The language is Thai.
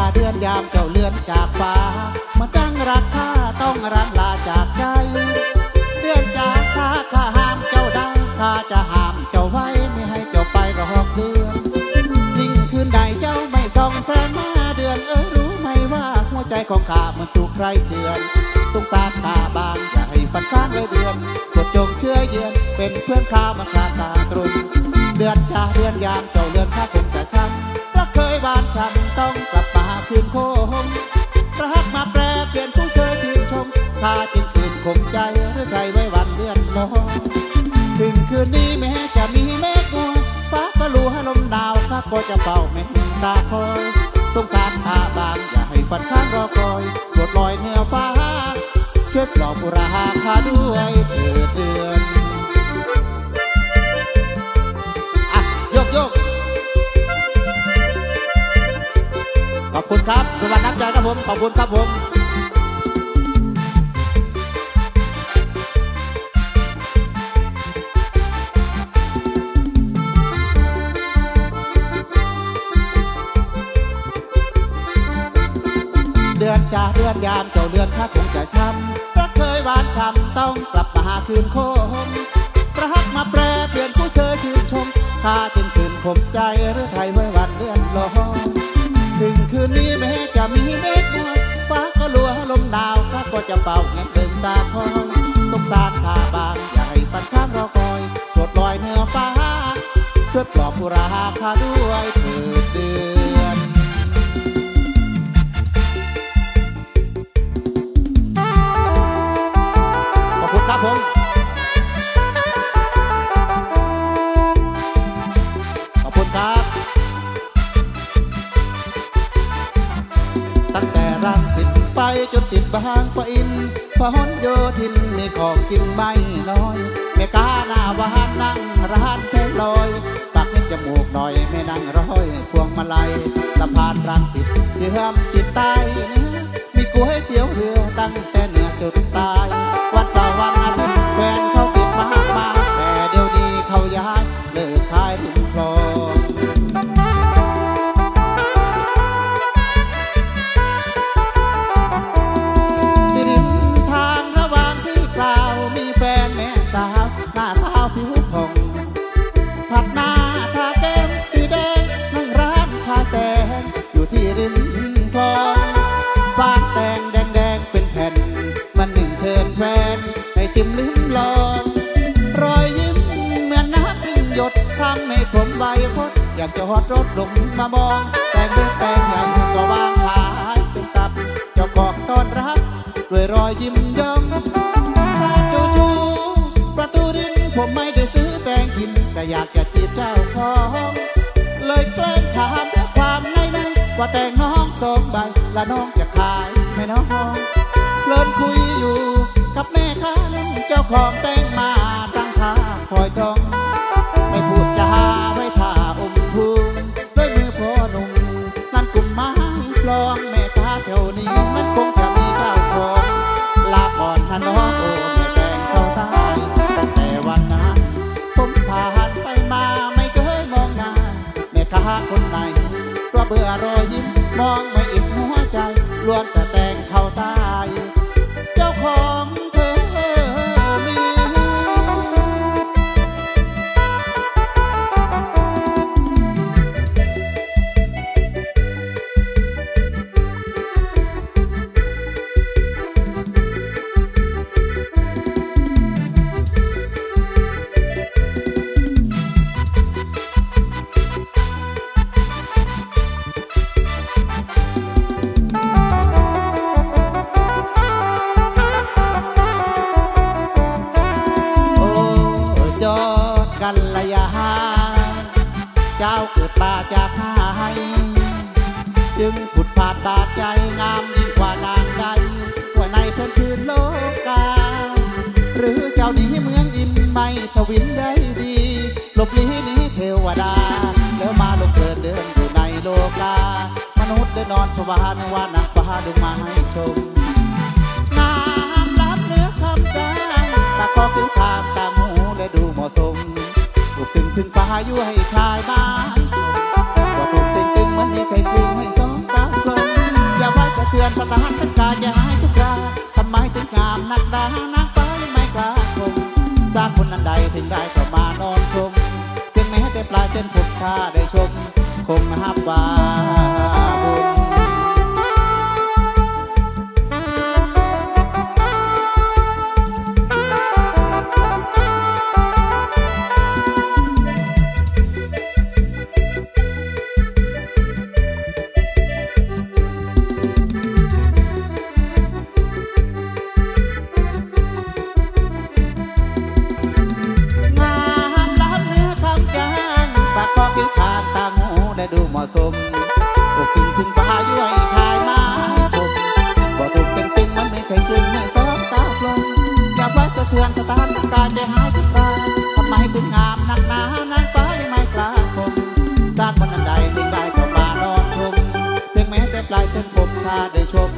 าเดือนยามเจ้าเลื่อนจากฟ้า มาตั้งรักข้าต้องรังลาจากใจ เดือนจากข้าข้าห้ามเจ้าได้ข้าจะห้ามเจ้าไว้ไม่ให้เจ้าไปรอกเดือนยิ่งคืนใดเจ้าไม่ส่องแสงมาเดือนเออรู้ไหมว่าหัวใจของข้ามันถูกใครเถื่อนสงสารข้าบางอย่าให้ฟันข้างเลยเดือนกดจงเชื่อเยือนเป็นเพื่อนข้ามาขาตาตรุนเดือนจ้าเดือนยามเจ้าเดือนข้าคงจะช้ำรัก เคยบานช้ำต้องกลับมาคืนโคมรักมาแปรเปลี่ยนผู้เชยชื่นชมข้าจึงคืนคมใจหรือใครไว้วันเดือนมองถึงคืนนี้แม้จะมีเมฆมัวฟ้าก็รู้ให้ลมดาวข้าก็จะเฝ้าเมตตาคอยสงสารข้าบางอย่าให้ฝันข้างรอคอยปวดลอยเหนือฟ้าช่วยปลอบอุราข้าด้วยเถิดเดือน คุณครับสวัสดีน้ำใจครับผม ขอบคุณครับผม เดือนจ่าเดือนยามเจ้าเดือนข้าคงจะช้ำรักเคยหวานช้ำต้องกลับมาหาคืนโคมรักมาแปรเปลี่ยนผู้เชยชื่นชมข้าจึงคืนคมใจหรือไทยไว้วันเดือนลอย ถึงคืนนี้แม้จะมีเมฆมัวฟ้าก็ลัวลมหนาวข้าก็จะเป่าแงนเดินตาคอยสงสารข้าบางอย่าให้ปันข้างรอคอยปวดลอยเหนือฟ้าช่วยปลอบผู้ราข้าด้วยเถิดเดือนขอบคุณครับผมขอบคุณครับ จนติดบางปะอินพหนโยทินมีของกินไม่น้อยแม่กาหน้าวานนั่งร้านแพงลอยปากให้จมูกหน่อยไม่นั่งร้อยพวงมาลัยสะพานรังสิตเชื่อมจิตใต้มีก๋วยเตี๋ยวเรือตั้งแต่เหนือจนใต ที่ริมคลองฟางแตงแดงแดงเป็นแผ่น มันหนึ่งเชิญแฟนให้จิ้มลิ้มลอง รอยยิ้มเหมือนน้ำพึ่งหยดทำให้ผมใบพดอยากจะหอดรถลงมามอง แต่งเลือกแต่งใหญ่ก็วางขายเป็นตับเจ้าของต้อนรับด้วยรอยยิ้มย่อมจูจูประตูดินผมไม่ได้ซื้อแต่งกิน แต่อยากจะจีบเจ้าของเลยแกล้งถามด้วยความนใน ว่าแต่งน้องสองใบและน้องจะขายไหม่น้องเลินคุยอยู่ กับแม่ค้าเล่นเจ้าของแต่ เบื่อรอยยิ้มมองไม่อิ่มหัวใจล้วนแต่แต่งเข้าตาย กันระยะเจ้าเกิดมาจากหายจึงผุดผาดบาดใจงามยิ่งกว่านางใดว่าในเพื่อนคืนโลกา หรือเจ้าหนี้เมืองอิมไม่ทวินได้ดีหลบลีหนี้เทวดา แล้วมาลงเกิดเดินอยู่ในโลกามนุษย์ได้นอนภาวานว่านางฟ้าดูมาให้ชมน้ำล้ำเนื้อคำใจตาคอผิวขามตาม และดูเหมาะสมถูกตึงถึงปลาอยู่ให้ชายบ้านก็ถูกตึงตึงเมือนให้ใครกลึงให้สองตาคลมอนสถานเป็นกายจะหายทุกราทำไมถึงงามนักดานักไปไม่กล้าคงสร้างคนนั้นใดถึงได้เข้ามานอนชมเพียงแม้แต่ปลายเส้นผมข้าได้ชมคงหับว่าบุญ มาะสมก็ถึงถึงป่าย้วยคายมาให้ชมบ่ถูกเป็นติงมันไม่เคยกลืนไม่สองตาปลงอยากไว้สะเทือนสะท้านกายใจหายทุกคราทำไมคุณงามนักหนานางฟ้าไม่กล้าคมสร้างวันนั้นใดถึงได้ก็มาลองชมเพียงแม้แต่ปลายเส้นผมข้าได้ชม